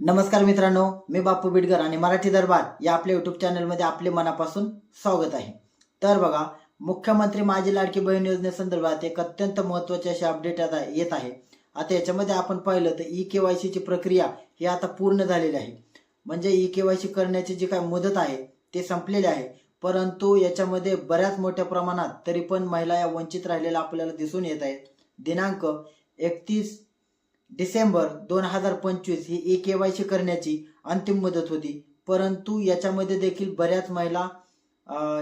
नमस्कार मित्रांनो मी बापू बिडकर आणि मराठी दरबार या आपल्या युट्यूब चॅनलमध्ये आपले मनापासून स्वागत आहे. तर बघा मुख्यमंत्री माझी लाडकी बहीण योजनेसंदर्भात एक अत्यंत महत्त्वाचे असे अपडेट आता येत आहे. आता याच्यामध्ये आपण पाहिलं तर ई के वाय सीची प्रक्रिया ही आता पूर्ण झालेली आहे. म्हणजे ई के वाय सी करण्याची जी काय मुदत आहे ते संपलेली आहे. परंतु याच्यामध्ये बऱ्याच मोठ्या प्रमाणात तरी पण महिला या वंचित राहिलेल्या आपल्याला दिसून येत आहेत. दिनांक एकतीस डिसेंबर दोन हजार पंचवीस ही ई के वाय सी करण्याची अंतिम मुदत होती. परंतु याच्यामध्ये देखील बऱ्याच महिला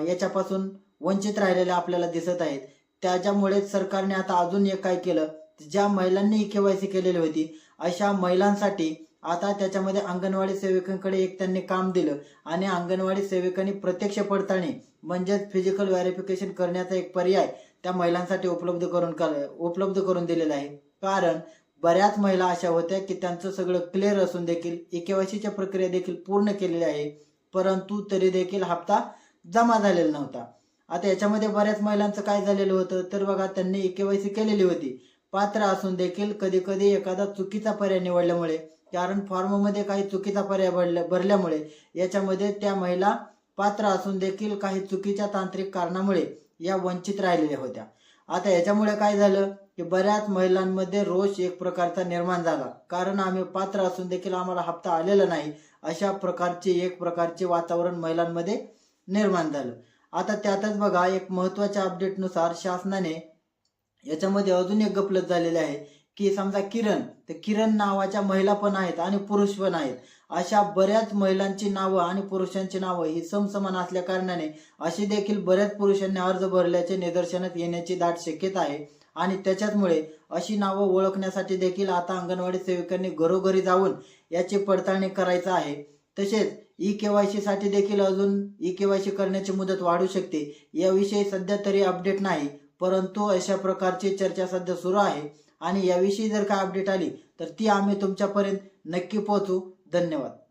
याच्यापासून वंचित राहिलेल्या आपल्याला दिसत आहेत. त्याच्यामुळे सरकारने आता अजून एक काय केलं ज्या महिलांनी ई के वाय सी केलेली होती अशा महिलांसाठी आता त्याच्यामध्ये अंगणवाडी सेविकांकडे एक त्यांनी काम दिलं आणि अंगणवाडी सेविकांनी प्रत्यक्ष पडताळणी म्हणजेच फिजिकल व्हेरिफिकेशन करण्याचा एक पर्याय त्या महिलांसाठी उपलब्ध करून उपलब्ध करून दिलेला आहे. कारण बऱ्याच महिला अशा होत्या की त्यांचं सगळं क्लिअर असून देखील ई केवायसीच्या प्रक्रिया देखील पूर्ण केलेली आहे. परंतु तरी देखील हप्ता जमा झालेला नव्हता. आता याच्यामध्ये बऱ्याच महिलांचं काय झालेलं होतं? तर बघा त्यांनी ई केवायसी केलेली होती. पात्र असून देखील कधी कधी एखादा चुकीचा पर्याय निवडल्यामुळे कारण फॉर्ममध्ये काही चुकीचा पर्याय भरल्या भरल्यामुळे याच्यामध्ये त्या महिला पात्र असून देखील काही चुकीच्या तांत्रिक कारणामुळे या वंचित राहिलेल्या होत्या. आता याच्यामुळे काय झालं? की बऱ्याच महिलांमध्ये रोष एक प्रकारचा निर्माण झाला. कारण आम्ही पात्र असून देखील आम्हाला हप्ता आलेला नाही. अशा प्रकारचे एक प्रकारचे वातावरण महिलांमध्ये निर्माण झालं. आता त्यातच बघा एक महत्त्वाच्या अपडेटनुसार शासनाने याच्यामध्ये अजून एक गपलत झालेली आहे की समजा किरण तर किरण नावाच्या महिला पण आहेत आणि पुरुष पण आहेत. अशा बऱ्याच महिलांची नावं आणि पुरुषांची नावं ही समसमान असल्या कारणाने अशी देखील बऱ्याच पुरुषांनी अर्ज भरल्याचे निदर्शनात येण्याची दाट शक्यता आहे. आणि त्याच्याचमुळे अशी नावं ओळखण्यासाठी देखील आता अंगणवाडी सेविकांनी घरोघरी जाऊन याची पडताळणी करायचं आहे. तसेच ई केवायसी साठी देखील अजून ई केवायसी करण्याची मुदत वाढू शकते. याविषयी सध्या तरी अपडेट नाही परंतु अशा प्रकारची चर्चा सध्या सुरू आहे. आणि याविषयी जर काय अपडेट आली तर ती आम्ही तुमच्यापर्यंत नक्की पोहोचू. धन्यवाद.